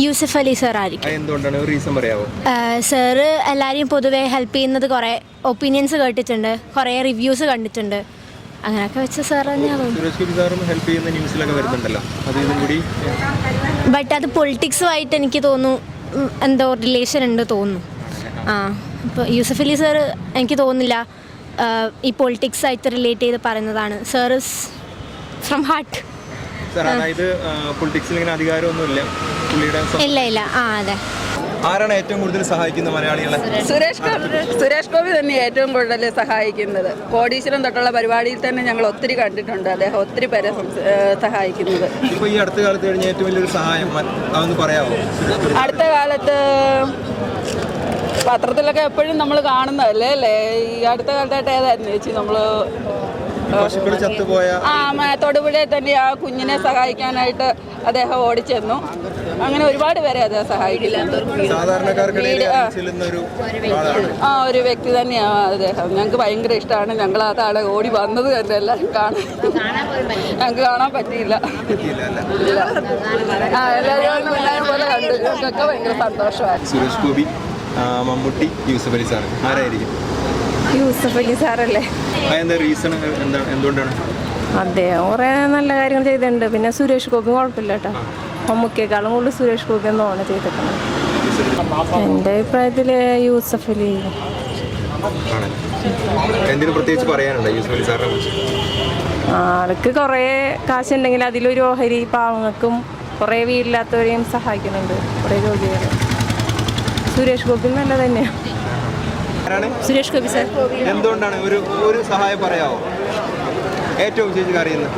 Yusuf Ali sir ആയിരിക്കും. എന്തുകൊണ്ടാണ്? Reason പറയാമോ സാറ് എല്ലാവരെയും പൊതുവെ ഹെൽപ്പ് ചെയ്യുന്നത് കുറേ ഒപ്പീനിയൻസ് കേട്ടിട്ടുണ്ട്. കുറേ റിവ്യൂസ് കണ്ടിട്ടുണ്ട്. അങ്ങനെയൊക്കെ വെച്ച് സാർ ഹെൽപ്പ് ചെയ്യുന്ന ന്യൂസിലൊക്കെ വരുന്നുണ്ടല്ലോ. അത് ഇതും കൂടി. ബട്ട് അത് പൊളിറ്റിക്സുമായിട്ട് എനിക്ക് തോന്നുന്നു എന്തോ റിലേഷൻ ഉണ്ട് തോന്നുന്നു. ആ ഇപ്പോൾ യൂസഫ് അലി സാർ എനിക്ക് തോന്നുന്നില്ല ഈ പൊളിറ്റിക്സ് ആയിട്ട് റിലേറ്റ് ചെയ്ത് പറയുന്നതാണ്. സാർ ഫ്രം ഹാർട്ട് സാർ അതായത് പൊളിറ്റിക്സിൽ ഇങ്ങനെ അധികാരമൊന്നുമില്ല. പുള്ളിയുടെ ഇല്ല ഇല്ല. ആ അതെ. ആരാണ് ഏറ്റവും കൂടുതൽ സഹായിക്കുന്ന മലയാളികളെ? സുരേഷ് ഗോപി സുരേഷ് ഗോപി തന്നെ ഏറ്റവും കൂടുതൽ സഹായിക്കുന്നത്. കോടീശ്വരം തൊട്ടുള്ള പരിപാടിയിൽ തന്നെ ഞങ്ങൾ ഒത്തിരി കണ്ടിട്ടുണ്ട്. അദ്ദേഹം ഒത്തിരി പേരെ സഹായിക്കുന്നത്. ഇപ്പൊ ഈ അടുത്ത കാലത്ത് കഴിഞ്ഞ ഏറ്റവും വലിയൊരു സഹായം അതൊന്ന് പറയാമോ അടുത്ത കാലത്ത് പത്രത്തിലൊക്കെ എപ്പോഴും നമ്മൾ കാണുന്നതല്ലേ അല്ലേ? ഈ അടുത്ത കാലത്തായിട്ട് ഏതായിരുന്നു ചേച്ചി നമ്മൾ പശുക്കൾ ചത്തുപോയ ആ തൊടുപുഴയിൽ തന്നെ ആ കുഞ്ഞിനെ സഹായിക്കാനായിട്ട് അദ്ദേഹം ഓടിച്ചെന്നു. അങ്ങനെ ഒരുപാട് പേരെ അത് സഹായിക്കില്ല. ആ. ഒരു ആ ഒരു വ്യക്തി തന്നെയാണ് അദ്ദേഹം. ഞങ്ങൾക്ക് ഭയങ്കര ഇഷ്ടമാണ് ഞങ്ങൾ ആ താളെ ഓടി വന്നത് തന്നെ എല്ലാം കാണാൻ. ഞങ്ങൾക്ക് കാണാൻ പറ്റിയില്ല. ആ എല്ലാവരും പോലെ കണ്ടു. ഞങ്ങൾക്കൊക്കെ ഭയങ്കര സന്തോഷമായി സുരേഷ് ഗോപി ആ, മമ്മൂട്ടി യൂസഫ് അലി സാർ ആരായിരിക്കും? യൂസഫ് അലി സാറല്ലേ? അതെന്താ റീസൺ എന്താണ് എന്തുകൊണ്ടാണ്? അദ്ദേഹം കുറേ നല്ല കാര്യങ്ങൾ ചെയ്തിട്ടുണ്ട്. പിന്നെ സുരേഷ് ഗോപി കുഴപ്പമില്ല കേട്ടോ. മമ്മൂക്കേക്കാളും കൂടുതൽ സുരേഷ് ഗോപി എന്ന് ഓണ ചെയ്തിട്ടുണ്ട് എന്റെ അഭിപ്രായത്തിൽ യൂസഫ് അലി. എന്തിനു പ്രത്യേകിച്ച് പറയാനുണ്ടോ യൂസഫ് അലി സാറിനെ കുറിച്ച്? ആൾക്ക് കുറേ കാശുണ്ടെങ്കിൽ അതിലൊരു ഓഹരി പാവങ്ങൾക്കും കുറേ വീടില്ലാത്തവരെയും സഹായിക്കുന്നുണ്ട്. കുറേ രോഗികളെ. സുരേഷ് ഗോപി നല്ല തന്നെയാണ് സുരേഷ് ഗോപി സാർ. എന്തുകൊണ്ടാണ്? ഒരു ഒരു സഹായം പറയാമോ ഏറ്റവും അറിയുന്നത്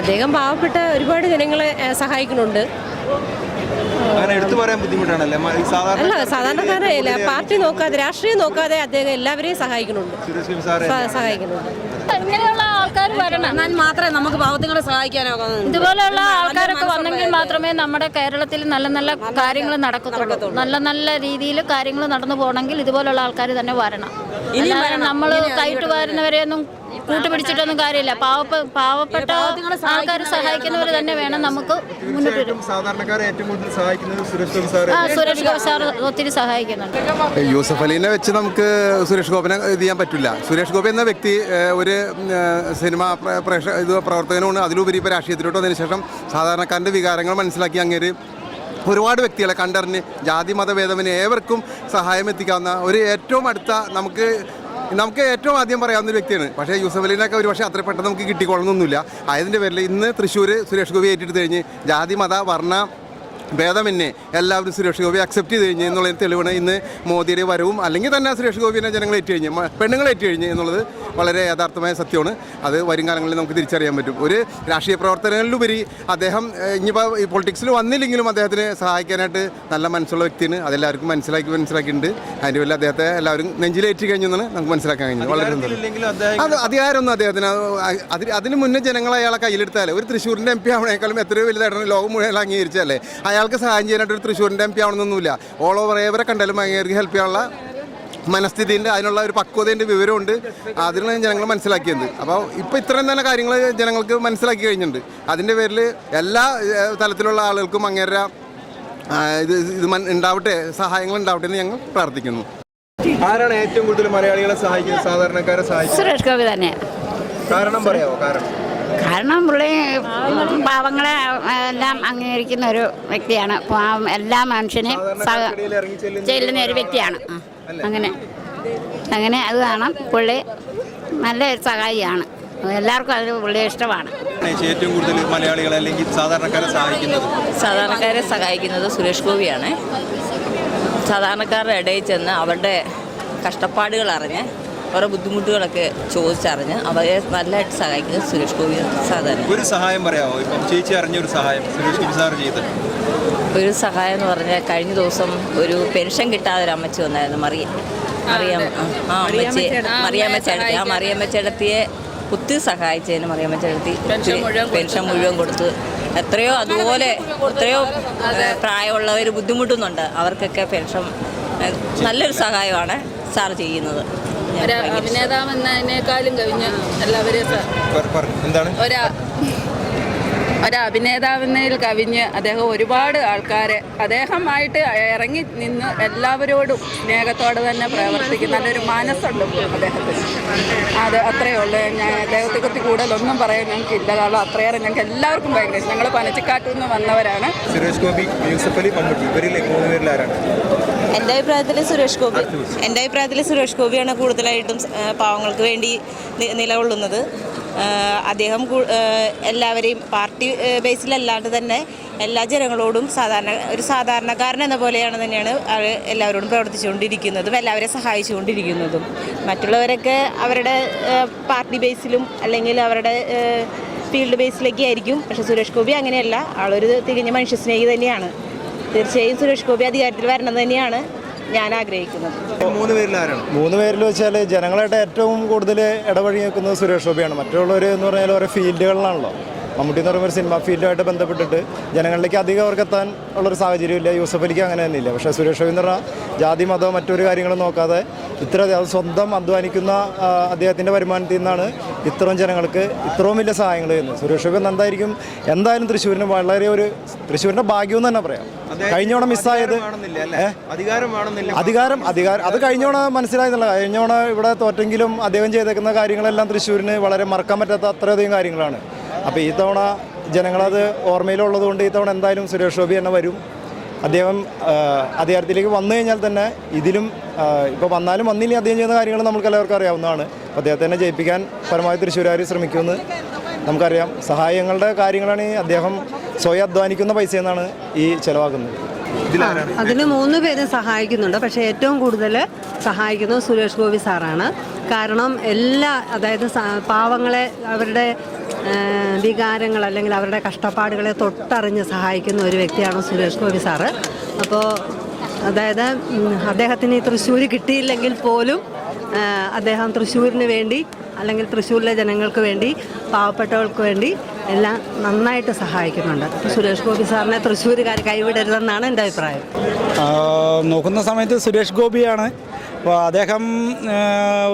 അദ്ദേഹം പാവപ്പെട്ട ഒരുപാട് ജനങ്ങളെ സഹായിക്കുന്നുണ്ട്. അങ്ങനെ എടുത്തു പറയാൻ ബുദ്ധിമുട്ടാണല്ലേ? അല്ല സാധാരണക്കാരല്ല പാർട്ടി നോക്കാതെ രാഷ്ട്രീയം നോക്കാതെ അദ്ദേഹം എല്ലാവരെയും സഹായിക്കുന്നുണ്ട്. സഹായിക്കുന്നുണ്ട്. ഇങ്ങനെയുള്ള ആൾക്കാർ വരണം. എന്നാൽ മാത്രമേ നമുക്ക് പാവത്തുങ്ങളെ സഹായിക്കാനാകൂ ഇതുപോലെയുള്ള ആൾക്കാരൊക്കെ വന്നെങ്കിൽ മാത്രമേ നമ്മുടെ കേരളത്തിൽ നല്ല നല്ല കാര്യങ്ങൾ നടക്കത്തുള്ളൂ. നല്ല നല്ല രീതിയിൽ കാര്യങ്ങൾ നടന്നു പോകണമെങ്കിൽ ഇതുപോലുള്ള ആൾക്കാർ തന്നെ വരണം. നമ്മൾ കൈട്ട് വരുന്നവരെയൊന്നും കൂട്ടുപിടിച്ചിട്ടൊന്നും കാര്യമില്ല. പാവപ്പെ പാവപ്പെട്ട ആൾക്കാർ സഹായിക്കുന്നവർ തന്നെ വേണം. നമുക്ക് മുന്നോട്ട് ആ സുരേഷ് ഗോപി സാർ ഒത്തിരി സഹായിക്കുന്നുണ്ട്. യൂസഫ് അലീനെ വെച്ച് നമുക്ക് സുരേഷ് ഗോപിനെ ഇത് ചെയ്യാൻ പറ്റില്ല. സുരേഷ് ഗോപി എന്ന വ്യക്തി ഒരു സിനിമ പ്ര- പ്രേക്ഷ ഇത് പ്രവർത്തകനുമാണ്. അതിലുപരി ഇപ്പോൾ രാഷ്ട്രീയത്തിലോട്ട് വന്നതിന് ശേഷം സാധാരണക്കാരന്റെ വികാരങ്ങൾ മനസ്സിലാക്കി അങ്ങേര് ഒരുപാട് വ്യക്തികളെ കണ്ടറിഞ്ഞ് ജാതി മതഭേദമിന് ഏവർക്കും സഹായം എത്തിക്കാവുന്ന ഒരു ഏറ്റവും അടുത്ത നമുക്ക് നമുക്ക് ഏറ്റവും ആദ്യം പറയാവുന്ന ഒരു വ്യക്തിയാണ്. പക്ഷേ യൂസഫ് അലീനൊക്കെ ഒരു പക്ഷേ അത്ര പെട്ടെന്ന് നമുക്ക് കിട്ടിക്കൊള്ളണമെന്നില്ല അതിന്റെ പേരിൽ ഇന്ന് തൃശ്ശൂർ സുരേഷ് ഗോപി ഏറ്റെടുത്ത് കഴിഞ്ഞ് ജാതി മത വർണ ഭേദമെന്നെ എല്ലാവരും സുരേഷ് ഗോപി അക്സെപ്റ്റ് ചെയ്ത് കഴിഞ്ഞു എന്നുള്ളതിന് തെളിവാണ് ഇന്ന് മോദിയുടെ വരവും അല്ലെങ്കിൽ തന്നെ സുരേഷ് ഗോപിനെ ജനങ്ങൾ ഏറ്റുകഴിഞ്ഞ് പെണ്ണുങ്ങളെ പെണ്ണുങ്ങൾ ഏറ്റുകഴിഞ്ഞ് എന്നുള്ളത് വളരെ യഥാർത്ഥമായ സത്യമാണ്. അത് വരും കാലങ്ങളിൽ നമുക്ക് തിരിച്ചറിയാൻ പറ്റും. ഒരു രാഷ്ട്രീയ പ്രവർത്തനങ്ങളിലുപരി അദ്ദേഹം ഇനിയിപ്പോൾ ഈ പൊളിറ്റിക്സിൽ വന്നില്ലെങ്കിലും അദ്ദേഹത്തിന് സഹായിക്കാനായിട്ട് നല്ല മനസ്സുള്ള വ്യക്തിയാണ്. അതെല്ലാവർക്കും മനസ്സിലാക്കി മനസ്സിലാക്കിയിട്ടുണ്ട്. അതിന്റെ പേരിൽ അദ്ദേഹത്തെ എല്ലാവരും നെഞ്ചിലേറ്റി കഴിഞ്ഞു എന്നാണ് നമുക്ക് മനസ്സിലാക്കാൻ കഴിഞ്ഞത്. വളരെ അത് അധികാരമൊന്നും അദ്ദേഹത്തിന് അത് അതിന് അതിന് മുന്നേ ജനങ്ങൾ അയാളെ കയ്യിലെടുത്താലേ. ഒരു തൃശ്ശൂരിന്റെ എം പി ആവണേക്കാളും എത്രയോ വലുതായിട്ടാണ് ലോകം മുഴുവൻ അംഗീകരിച്ചല്ലേ അയാൾക്ക് സഹായം ചെയ്യാനായിട്ട് ഒരു തൃശ്ശൂരിന്റെ എം പി ആവണമെന്നൊന്നുമില്ല ഓൾ ഓവർ ഏവരെ കണ്ടാലും അങ്ങേർക്ക് ഹെൽപ്പ് ചെയ്യാനുള്ള മനസ്ഥിതിന്റെ അതിനുള്ള ഒരു പക്വതേന്റെ വിവരമുണ്ട്. അതിനാണ് ജനങ്ങൾ മനസ്സിലാക്കിയത്. അപ്പോൾ ഇപ്പോൾ ഇത്രയും തന്നെ കാര്യങ്ങൾ ജനങ്ങൾക്ക് മനസ്സിലാക്കി കഴിഞ്ഞിട്ടുണ്ട്. അതിന്റെ പേരിൽ എല്ലാ തലത്തിലുള്ള ആളുകൾക്കും അങ്ങേരെ ഇത് ഇത് ഉണ്ടാവട്ടെ സഹായങ്ങൾ ഉണ്ടാവട്ടെ എന്ന് ഞങ്ങൾ പ്രാർത്ഥിക്കുന്നു. ആരാണ് ഏറ്റവും കൂടുതൽ മലയാളികളെ സഹായിക്കുന്നത്? സാധാരണക്കാരെ സഹായിക്കുന്നത്? സുരേഷ് ഗോപി തന്നെ കാരണം പറയാമോ കാരണം? കാരണം പുള്ളി പാവങ്ങളെ എല്ലാം അംഗീകരിക്കുന്ന ഒരു വ്യക്തിയാണ്. പാവം എല്ലാ മനുഷ്യനെയും ചെല്ലുന്ന ഒരു വ്യക്തിയാണ്. അങ്ങനെ. അങ്ങനെ അത് കാണാം. പുള്ളി നല്ല ഒരു സഹായിയാണ്. എല്ലാവർക്കും അത് പുള്ളിയെ ഇഷ്ടമാണ്. ഏറ്റവും കൂടുതൽ മലയാളികളെ അല്ലെങ്കിൽ സാധാരണക്കാരെ സഹായിക്കുന്നത്? സാധാരണക്കാരെ സഹായിക്കുന്നത് സുരേഷ് ഗോപിയാണ്. സാധാരണക്കാരുടെ ഇടയിൽ ചെന്ന് അവരുടെ കഷ്ടപ്പാടുകൾ അറിഞ്ഞ് അവരുടെ ബുദ്ധിമുട്ടുകളൊക്കെ ചോദിച്ചറിഞ്ഞ് അവരെ നല്ലതായിട്ട് സഹായിക്കുന്നത് സുരേഷ് ഗോപി സാധാരണ ഒരു സഹായം പറയാമോ ഇപ്പം ചേച്ചി അറിഞ്ഞൊരു സഹായം സുരേഷ് ഗോപി സാർ ചെയ്ത് ഒരു സഹായം എന്ന് പറഞ്ഞാൽ കഴിഞ്ഞ ദിവസം ഒരു പെൻഷൻ കിട്ടാതെ ഒരു അമ്മച്ചി വന്നായിരുന്നു മറിയ. മറിയാമ്മ. ആ, അമ്മച്ചി. മറിയാമ്മ ചേട്ടത്തി. ആ മറിയാമ്മ ചേട്ടത്തിയെ ഒത്തിരി സഹായിച്ചതിന് മറിയാമ്മ ചേട്ടത്തി പെൻഷൻ മുഴുവൻ കൊടുത്ത്. എത്രയോ അതുപോലെ എത്രയോ പ്രായമുള്ളവർ ബുദ്ധിമുട്ടുന്നുണ്ട്. അവർക്കൊക്കെ പെൻഷൻ നല്ലൊരു സഹായമാണ് സാർ ചെയ്യുന്നത്. ഒരു. അഭിനേതാവ് എന്നതിനേക്കാളും കവിഞ്ഞ് എല്ലാവരെയും എന്താണ്? ഒരാ കവിഞ്ഞ് അദ്ദേഹം ഒരുപാട് ആൾക്കാരെ അദ്ദേഹമായിട്ട് ഇറങ്ങി നിന്ന് എല്ലാവരോടും സ്നേഹത്തോടെ തന്നെ പ്രവർത്തിക്കും നല്ലൊരു മനസ്സുണ്ട് അദ്ദേഹത്തിന്. അത് അത്രയേ ഉള്ളൂ. ഞാൻ അദ്ദേഹത്തെ കുറിച്ച് കൂടുതലൊന്നും പറയാൻ ഞങ്ങൾക്കില്ല കാരണം അത്രയേറെ ഞങ്ങൾക്ക് എല്ലാവർക്കും ഭയങ്കര. ഞങ്ങൾ പനച്ചിക്കാട്ടിൽ നിന്ന് വന്നവരാണ്. സുരേഷ് ഗോപി യൂസഫ് അലി മമ്മൂട്ടി. ഇവരിലേക്ക് മൂന്ന് പേരിൽ ആരാണ്? എന്റെ അഭിപ്രായത്തിൽ സുരേഷ് ഗോപി എന്റെ അഭിപ്രായത്തിൽ സുരേഷ് ഗോപിയാണ് കൂടുതലായിട്ടും പാവങ്ങൾക്ക് വേണ്ടി നിലകൊള്ളുന്നത്. അദ്ദേഹം എല്ലാവരെയും പാർട്ടി ബേസിലല്ലാണ്ട് തന്നെ എല്ലാ ജനങ്ങളോടും സാധാരണ ഒരു സാധാരണക്കാരൻ എന്ന പോലെയാണ് തന്നെയാണ് എല്ലാവരോടും പ്രവർത്തിച്ചുകൊണ്ടിരിക്കുന്നതും എല്ലാവരെ സഹായിച്ചുകൊണ്ടിരിക്കുന്നതും. മറ്റുള്ളവരൊക്കെ അവരുടെ പാർട്ടി ബേസിലും അല്ലെങ്കിൽ അവരുടെ ഫീൽഡ് ബേസിലൊക്കെ ആയിരിക്കും. പക്ഷേ സുരേഷ് ഗോപി അങ്ങനെയല്ല. ആളൊരു തികഞ്ഞ മനുഷ്യസ്നേഹി തന്നെയാണ്. തീർച്ചയായും സുരേഷ് ഗോപി അധികാരത്തിൽ വരണം തന്നെയാണ് ഞാൻ ആഗ്രഹിക്കുന്നത്. മൂന്ന് പേരിൽ ആരാണ്? മൂന്ന് പേരിൽ വെച്ചാൽ ജനങ്ങളായിട്ട് ഏറ്റവും കൂടുതൽ ഇടപഴകി നിൽക്കുന്നത് സുരേഷ് ഗോപിയാണ്. മറ്റുള്ളവർ എന്ന് പറഞ്ഞാൽ ഓരോ ഫീൽഡുകളിലാണല്ലോ. മമ്മൂട്ടി എന്ന് പറയുമ്പോൾ ഒരു സിനിമ ഫീൽഡുമായിട്ട് ബന്ധപ്പെട്ടിട്ട് ജനങ്ങളിലേക്ക് അധികം അവർക്ക് എത്താൻ ഉള്ളൊരു സാഹചര്യമില്ല. യൂസഫ് അലിക്ക് അങ്ങനെ തന്നെയില്ല. പക്ഷേ സുരേഷ് ഗോപി എന്ന് പറഞ്ഞാൽ ജാതി മതമോ മറ്റൊരു കാര്യങ്ങളും നോക്കാതെ ഇത്ര സ്വന്തം അധ്വാനിക്കുന്ന അദ്ദേഹത്തിന്റെ വരുമാനത്തിൽ നിന്നാണ് ഇത്രയും ജനങ്ങൾക്ക് ഇത്രയും വലിയ സഹായങ്ങൾ ചെയ്യുന്നത് സുരേഷ് ഗോപി എന്തായിരിക്കും? എന്തായാലും തൃശ്ശൂരിന് വളരെ ഒരു തൃശ്ശൂരിന്റെ ഭാഗ്യം തന്നെ പറയാം. കഴിഞ്ഞോണ മിസ്സായത് അധികാരം അധികാരം അത് കഴിഞ്ഞോണ മനസ്സിലായെന്നുള്ള കഴിഞ്ഞോണ ഇവിടെ തോറ്റെങ്കിലും അദ്ദേഹം ചെയ്തേക്കുന്ന കാര്യങ്ങളെല്ലാം തൃശ്ശൂരിന് വളരെ മറക്കാൻ പറ്റാത്ത അത്രയധികം കാര്യങ്ങളാണ്. അപ്പോൾ ഈ തവണ ജനങ്ങളത് ഓർമ്മയിലുള്ളത് കൊണ്ട് ഈ തവണ എന്തായാലും സുരേഷ് ഗോപി തന്നെ വരും. അദ്ദേഹം അദ്ദേഹത്തിലേക്ക് അധികാരത്തിലേക്ക് വന്നു കഴിഞ്ഞാൽ തന്നെ ഇതിലും ഇപ്പോൾ വന്നാലും വന്നില്ല അദ്ദേഹം ചെയ്യുന്ന കാര്യങ്ങൾ നമുക്ക് എല്ലാവർക്കും അറിയാവുന്നതാണ്. അപ്പോൾ അദ്ദേഹത്തെ തന്നെ ജയിപ്പിക്കാൻ പരമാവധി തൃശ്ശൂരാർ ശ്രമിക്കുമെന്ന് നമുക്കറിയാം. സഹായങ്ങളുടെ കാര്യങ്ങളാണ് അദ്ദേഹം സ്വയം അധ്വാനിക്കുന്ന പൈസ എന്നാണ് ഈ ചിലവാക്കുന്നത്. അതിന് മൂന്ന് പേരും സഹായിക്കുന്നുണ്ട്. പക്ഷേ ഏറ്റവും കൂടുതൽ സഹായിക്കുന്നത് സുരേഷ് ഗോപി സാറാണ്. കാരണം എല്ലാ അതായത് പാവങ്ങളെ അവരുടെ വികാരങ്ങൾ അല്ലെങ്കിൽ അവരുടെ കഷ്ടപ്പാടുകളെ തൊട്ടറിഞ്ഞ് സഹായിക്കുന്ന ഒരു വ്യക്തിയാണ് സുരേഷ് ഗോപി സാറ്. അപ്പോൾ അതായത് അദ്ദേഹത്തിന് ഈ തൃശ്ശൂർ കിട്ടിയില്ലെങ്കിൽ പോലും അദ്ദേഹം തൃശ്ശൂരിന് വേണ്ടി അല്ലെങ്കിൽ തൃശ്ശൂരിലെ ജനങ്ങൾക്ക് വേണ്ടി പാവപ്പെട്ടവർക്ക് വേണ്ടി എല്ലാം നന്നായിട്ട് സഹായിക്കുന്നുണ്ട്. സുരേഷ് ഗോപി സാറിനെ തൃശ്ശൂരുകാർ കൈവിടരുതെന്നാണ് എന്റെ അഭിപ്രായം. നോക്കുന്ന സമയത്ത് സുരേഷ് ഗോപിയാണ് അപ്പോൾ അദ്ദേഹം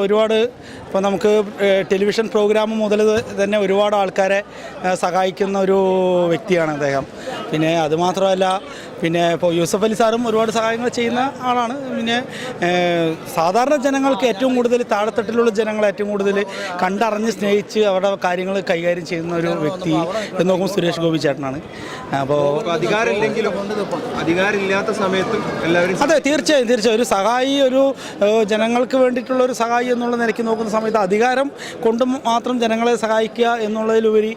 ഒരുപാട് ഇപ്പോൾ നമുക്ക് ടെലിവിഷൻ പ്രോഗ്രാം മുതൽ തന്നെ ഒരുപാട് ആൾക്കാരെ സഹായിക്കുന്ന ഒരു വ്യക്തിയാണ് അദ്ദേഹം. പിന്നെ അതുമാത്രമല്ല പിന്നെ ഇപ്പോൾ യൂസഫ് അലി സാറും ഒരുപാട് സഹായങ്ങൾ ചെയ്യുന്ന ആളാണ്. പിന്നെ സാധാരണ ജനങ്ങൾക്ക് ഏറ്റവും കൂടുതൽ താഴെത്തട്ടിലുള്ള ജനങ്ങൾ ഏറ്റവും കൂടുതൽ കണ്ടറിഞ്ഞ് സ്നേഹിച്ച് അവരുടെ കാര്യങ്ങൾ കൈകാര്യം ചെയ്യുന്ന ഒരു വ്യക്തി എന്ന് നോക്കും സുരേഷ് ഗോപി ചേട്ടനാണ്. അപ്പോൾ അപ്പൊ അധികാരമില്ലെങ്കിലും അധികാരമില്ലാത്ത സമയത്തും എല്ലാവരും അതെ തീർച്ചയായും തീർച്ചയായും. ഒരു സഹായി ഒരു ജനങ്ങൾക്ക് വേണ്ടിയിട്ടുള്ള ഒരു സഹായി എന്നുള്ള നിലയ്ക്ക് നോക്കുന്ന സമയത്ത് അധികാരം കൊണ്ട് മാത്രം ജനങ്ങളെ സഹായിക്കുക എന്നുള്ളതിലുപരി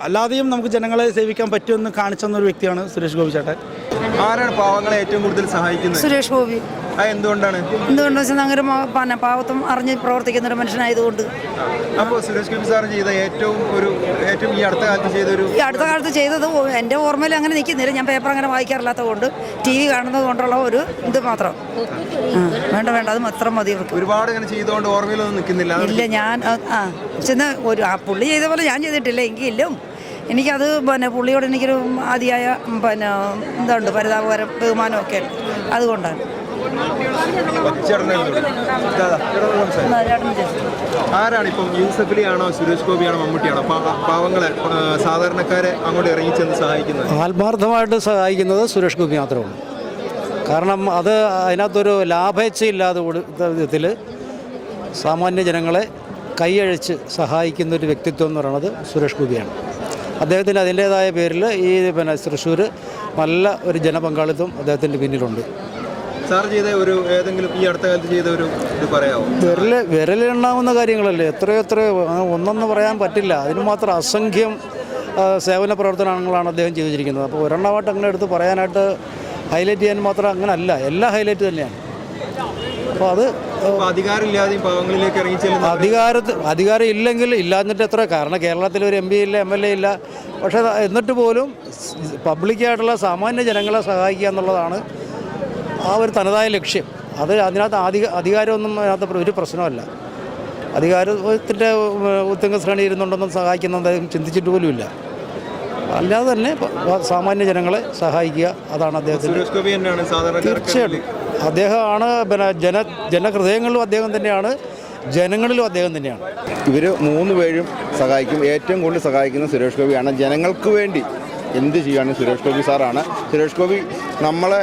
അല്ലാതെയും നമുക്ക് ജനങ്ങളെ സേവിക്കാൻ പറ്റുമെന്ന് കാണിച്ചെന്നൊരു വ്യക്തിയാണ് സുരേഷ് ഗോപി ചേട്ടൻ ആരാണ് പാവങ്ങളെ ഏറ്റവും കൂടുതൽ സഹായിക്കുന്നത്? സുരേഷ് ഗോപി. എന്തുകൊണ്ടാണ്? എന്തുകൊണ്ടെന്ന് വെച്ചാൽ അങ്ങനെ പിന്നെ പാവത്വം അറിഞ്ഞ് പ്രവർത്തിക്കുന്ന ഒരു മനുഷ്യനായതുകൊണ്ട്. അപ്പോൾ സുരേഷ് ഗോപി സാർ ചെയ്ത ഏറ്റവും ഒരു ഏറ്റവും ഈ അടുത്ത കാലത്ത് ചെയ്ത ഒരു ഈ അടുത്ത കാലത്ത് ചെയ്തത് എന്റെ ഓർമ്മയിൽ അങ്ങനെ നിൽക്കുന്നില്ല. ഞാൻ പേപ്പർ അങ്ങനെ വായിക്കാറില്ലാത്തത് കൊണ്ട് ടി വി കാണുന്നത് കൊണ്ടുള്ള ഒരു ഇത് മാത്രം. വേണ്ട വേണ്ട. അത് മാത്രം മതി ഒരുപാട് അങ്ങനെ ചെയ്തുകൊണ്ട് ഓർമ്മയിലൊന്നും നിൽക്കുന്നില്ല. ഇല്ല ഞാൻ ആ ചെന്ന് ഒരു ആ പുള്ളി ചെയ്ത പോലെ ഞാൻ ചെയ്തിട്ടില്ല. എങ്കിലും എനിക്കത് പിന്നെ പുള്ളിയോട് എനിക്കൊരു ആദ്യമായ പിന്നെ ഇതുണ്ട് പരിതാപകരം ബഹുമാനമൊക്കെ അതുകൊണ്ടാണ്. ആരാണ് ഇപ്പം യൂസഫ് അലി ആണോ സുരേഷ് ഗോപിയാണോ മമ്മൂട്ടിയാണോ? പാ- പാവങ്ങളെ ആ, സാധാരണക്കാരെ അങ്ങോട്ട് ഇറങ്ങിച്ചെന്ന് സഹായിക്കുന്നത്? ആത്മാർത്ഥമായിട്ട് സഹായിക്കുന്നത് സുരേഷ് ഗോപി മാത്രമാണ് ഉള്ളൂ. കാരണം അത് അതിനകത്തൊരു ലാഭേച്ഛയില്ലാതെ വിധത്തിൽ സാമാന്യ ജനങ്ങളെ കൈയഴിച്ച് സഹായിക്കുന്ന ഒരു വ്യക്തിത്വം എന്ന് പറയുന്നത് സുരേഷ് ഗോപിയാണ്. അദ്ദേഹത്തിന് അതിന്റേതായ പേരിൽ ഈ പിന്നെ തൃശ്ശൂർ നല്ല ഒരു ജനപങ്കാളിത്തം അദ്ദേഹത്തിന്റെ പിന്നിലുണ്ട്. സാർ ചെയ്ത ഒരു ഏതെങ്കിലും ഈ അടുത്ത കാലത്ത് ചെയ്ത ഒരു ഇത് പറയാമോ വിരൽ വിരലെണ്ണാവുന്ന കാര്യങ്ങളല്ലേ? എത്രയോ എത്രയോ ഒന്നെന്ന് പറയാൻ പറ്റില്ല. അതിന് മാത്രം അസംഖ്യം സേവന പ്രവർത്തനങ്ങളാണ് അദ്ദേഹം ചെയ്തിരിക്കുന്നത്. അപ്പോൾ ഒരെണ്ണമായിട്ട് അങ്ങനെ എടുത്ത് പറയാനായിട്ട് ഹൈലൈറ്റ് ചെയ്യാൻ മാത്രം അങ്ങനെ അല്ല എല്ലാം ഹൈലൈറ്റ് തന്നെയാണ്. അപ്പോൾ അത് അധികാരമില്ലാതെയും പാവങ്ങളിലേക്ക് ഇറങ്ങിച്ചെല്ലുന്ന അധികാരത്ത് അധികാരം ഇല്ലെങ്കിൽ ഇല്ലാന്നിട്ട് എത്ര? കാരണം കേരളത്തിൽ ഒരു എം പി ഇല്ല എം എൽ എ ഇല്ല. പക്ഷേ എന്നിട്ട് പോലും പബ്ലിക്കായിട്ടുള്ള സാമാന്യ ജനങ്ങളെ സഹായിക്കുക എന്നുള്ളതാണ് ആ ഒരു തനതായ ലക്ഷ്യം. അത് അതിനകത്ത് അധിക അധികാരമൊന്നും അതിനകത്ത് ഒരു പ്രശ്നമല്ല. അധികാരത്തിന്റെ ഉത്തംഗ ശ്രേണി ഇരുന്നുണ്ടെന്നും സഹായിക്കുന്ന അദ്ദേഹം ചിന്തിച്ചിട്ട് പോലുമില്ല അല്ലാതെ തന്നെ സാമാന്യ ജനങ്ങളെ സഹായിക്കുക അതാണ് അദ്ദേഹത്തിന്റെ തീർച്ചയായിട്ടും. അദ്ദേഹമാണ് പിന്നെ ജന ജനഹൃദയങ്ങളിലും അദ്ദേഹം തന്നെയാണ് ജനങ്ങളിലും അദ്ദേഹം തന്നെയാണ്. ഇവർ മൂന്ന് പേരും സഹായിക്കും ഏറ്റവും കൂടുതൽ സഹായിക്കുന്ന സുരേഷ് ഗോപിയാണ്. ജനങ്ങൾക്ക് വേണ്ടി എന്ത് ചെയ്യുകയാണ് സുരേഷ് ഗോപി സാറാണ്. സുരേഷ് ഗോപി നമ്മളെ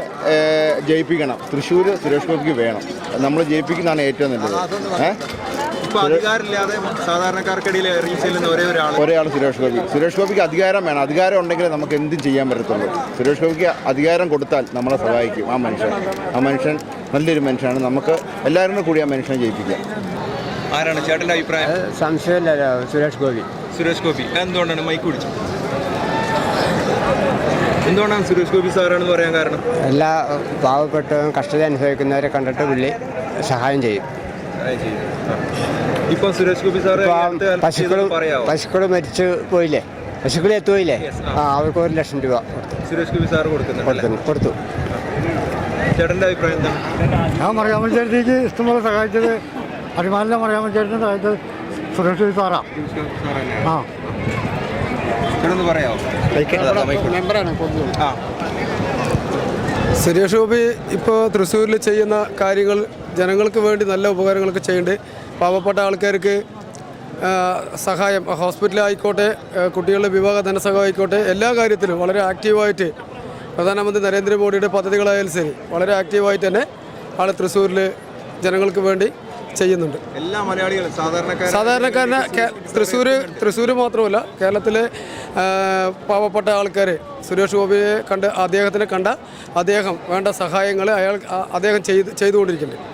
ജയിപ്പിക്കണം. തൃശ്ശൂർ സുരേഷ് ഗോപിക്ക് വേണം. നമ്മൾ ജയിപ്പിക്കുന്നതാണ് ഏറ്റവും നല്ലത്. ഏഹ് ഇപ്പൊ അധികാരമില്ലാതെ സാധാരണക്കാർക്കിടയിൽ ഇറങ്ങി ചെല്ലുന്ന ഒരേ ഒരാൾ ആൾ സുരേഷ് ഗോപി. സുരേഷ് ഗോപിക്ക് അധികാരം വേണം. അധികാരം ഉണ്ടെങ്കിൽ നമുക്ക് എന്തും ചെയ്യാൻ പറ്റത്തുള്ളൂ. സുരേഷ് ഗോപിക്ക് അധികാരം കൊടുത്താൽ നമ്മളെ സഹായിക്കും ആ മനുഷ്യൻ. ആ മനുഷ്യൻ നല്ലൊരു മനുഷ്യനാണ്. നമുക്ക് എല്ലാവരും കൂടെ കൂടി ആ മനുഷ്യനെ ജയിപ്പിക്കാം. ആരാണ് ചേട്ടന്റെ അഭിപ്രായം? സംശയമില്ല സുരേഷ് ഗോപി. സുരേഷ് ഗോപി. എന്തുകൊണ്ടാണ് മൈക്ക് പിടിച്ചു എന്തുകൊണ്ടാണ് സുരേഷ് ഗോപി സാറാണെന്ന് പറയാൻ കാരണം? എല്ലാ പാവപ്പെട്ടവരും കഷ്ടത അനുഭവിക്കുന്നവരെ കണ്ടിട്ട് പുള്ളി സഹായം ചെയ്യും. ഇപ്പൊ സുരേഷ് ഗോപി സാറ് പശുക്കൾ പശുക്കൾ മരിച്ചു പോയില്ലേ? പശുക്കൾ എത്തുപോയില്ലേ ആ. അവർക്ക് ഒരു ലക്ഷം രൂപ സുരേഷ് ഗോപി സാറ് കൊടുക്കുന്നു കൊടുത്തു ചേട്ടന്റെ അഭിപ്രായം എന്താണ്? ഞാൻ പറയാൻ പഞ്ചായത്തേക്ക് ഇഷ്ടംപോലെ സഹായിച്ചത് അഭിമാനം പറയാൻ വേണ്ടിയിട്ട് സഹായിച്ചത് സുരേഷ് ഗോപി സാറാ. ആ. പറയാവോ? മെമ്പറാണ് ആ. സുരേഷ് ഗോപി ഇപ്പോൾ തൃശ്ശൂരിൽ ചെയ്യുന്ന കാര്യങ്ങൾ ജനങ്ങൾക്ക് വേണ്ടി നല്ല ഉപകാരങ്ങളൊക്കെ ചെയ്യുന്നുണ്ട്. പാവപ്പെട്ട ആൾക്കാർക്ക് സഹായം ഹോസ്പിറ്റലായിക്കോട്ടെ കുട്ടികളുടെ വിവാഹ ധനസഹായം ആയിക്കോട്ടെ എല്ലാ കാര്യത്തിലും വളരെ ആക്റ്റീവായിട്ട് പ്രധാനമന്ത്രി നരേന്ദ്രമോദിയുടെ പദ്ധതികളായാലും ശരി വളരെ ആക്റ്റീവായിട്ട് തന്നെ ആൾ തൃശ്ശൂരിൽ ജനങ്ങൾക്ക് വേണ്ടി ചെയ്യുന്നുണ്ട്. എല്ലാ മലയാളികളും സാധാരണക്കാരനെ തൃശ്ശൂർ തൃശ്ശൂർ മാത്രമല്ല കേരളത്തിലെ പാവപ്പെട്ട ആൾക്കാർ സുരേഷ് ഗോപിയെ കണ്ട് അദ്ദേഹത്തിനെ കണ്ട അദ്ദേഹം വേണ്ട സഹായങ്ങൾ അയാൾ അദ്ദേഹം ചെയ്ത് ചെയ്തുകൊണ്ടിരിക്കുന്നുണ്ട്.